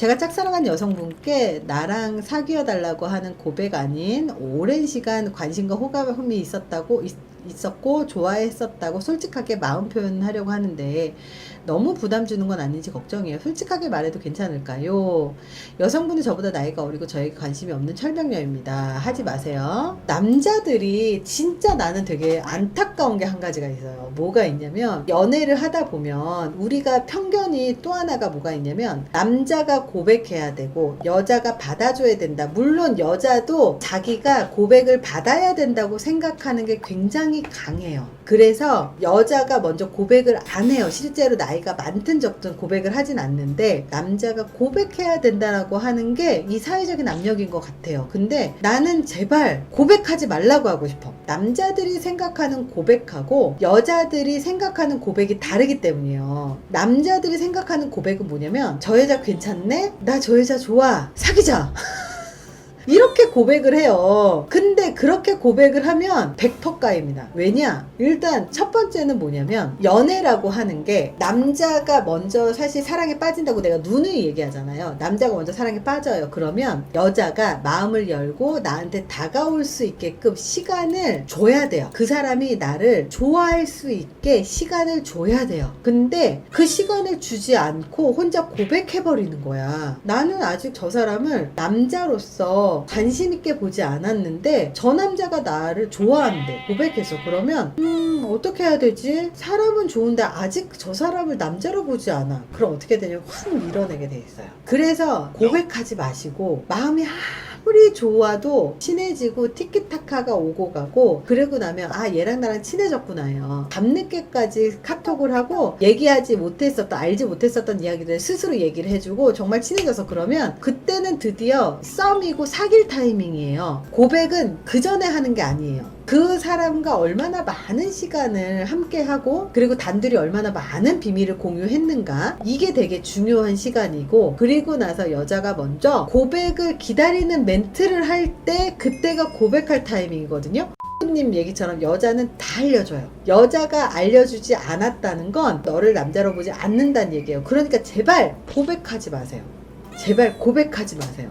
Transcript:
제가 짝사랑한 여성분께 나랑 사귀어 달라고 하는 고백 아닌 오랜 시간 관심과 호감이 있었다고 있, 있었고 좋아했었다고 솔직하게 마음 표현하려고 하는데 너무 부담 주는 건 아닌지 걱정이에요. 솔직하게 말해도 괜찮을까요? 여성분이 저보다 나이가 어리고 저에게 관심이 없는 철벽녀입니다. 하지 마세요. 남자들이 진짜 나는 되게 안타까운 게 한 가지가 있어요. 뭐가 있냐면 연애를 하다 보면 우리가 편견이 또 하나가 뭐가 있냐면 남자가 고백해야 되고 여자가 받아줘야 된다. 물론 여자도 자기가 고백을 받아야 된다고 생각하는 게 굉장히 강해요. 그래서 여자가 먼저 고백을 안 해요. 실제로 나이가 많든 적든 고백을 하진 않는데 남자가 고백해야 된다라고 하는 게 이 사회적인 압력인 것 같아요. 근데 나는 제발 고백하지 말라고 하고 싶어. 남자들이 생각하는 고백하고 여자들이 생각하는 고백이 다르기 때문이에요. 남자들이 생각하는 고백은 뭐냐면 저 여자 괜찮네? 나 저 여자 좋아. 사귀자. 이렇게 고백을 해요. 근데 그렇게 고백을 하면 100% 까입니다. 왜냐? 일단 첫 번째는 뭐냐면 연애라고 하는 게 남자가 먼저 사실 사랑에 빠진다고 내가 눈을 얘기하잖아요. 남자가 먼저 사랑에 빠져요. 그러면 여자가 마음을 열고 나한테 다가올 수 있게끔 시간을 줘야 돼요. 그 사람이 나를 좋아할 수 있게 시간을 줘야 돼요. 근데 그 시간을 주지 않고 혼자 고백해버리는 거야. 나는 아직 저 사람을 남자로서 관심 있게 보지 않았는데 저 남자가 나를 좋아한대 고백해서. 그러면 음 어떻게 해야 되지? 사람은 좋은데 아직 저 사람을 남자로 보지 않아. 그럼 어떻게 되냐면 확 밀어내게 돼 있어요. 그래서 고백하지 마시고 마음이 아무리 좋아도 친해지고 티키타카가 오고 가고 그러고 나면 아 얘랑 나랑 친해졌구나요. 밤늦게까지 카톡을 하고 얘기하지 못했었던 알지 못했었던 이야기를 스스로 얘기를 해주고 정말 친해져서 그러면 그때는 드디어 썸이고 사귈 타이밍이에요. 고백은 그 전에 하는 게 아니에요 그 사람과 얼마나 많은 시간을 함께 하고 그리고 단둘이 얼마나 많은 비밀을 공유했는가 이게 되게 중요한 시간이고 그리고 나서 여자가 먼저 고백을 기다리는 멘트를 할 때 그때가 고백할 타이밍이거든요. 님 얘기처럼 여자는 다 알려줘요. 여자가 알려주지 않았다는 건 너를 남자로 보지 않는다는 얘기예요. 그러니까 제발 고백하지 마세요. 제발 고백하지 마세요.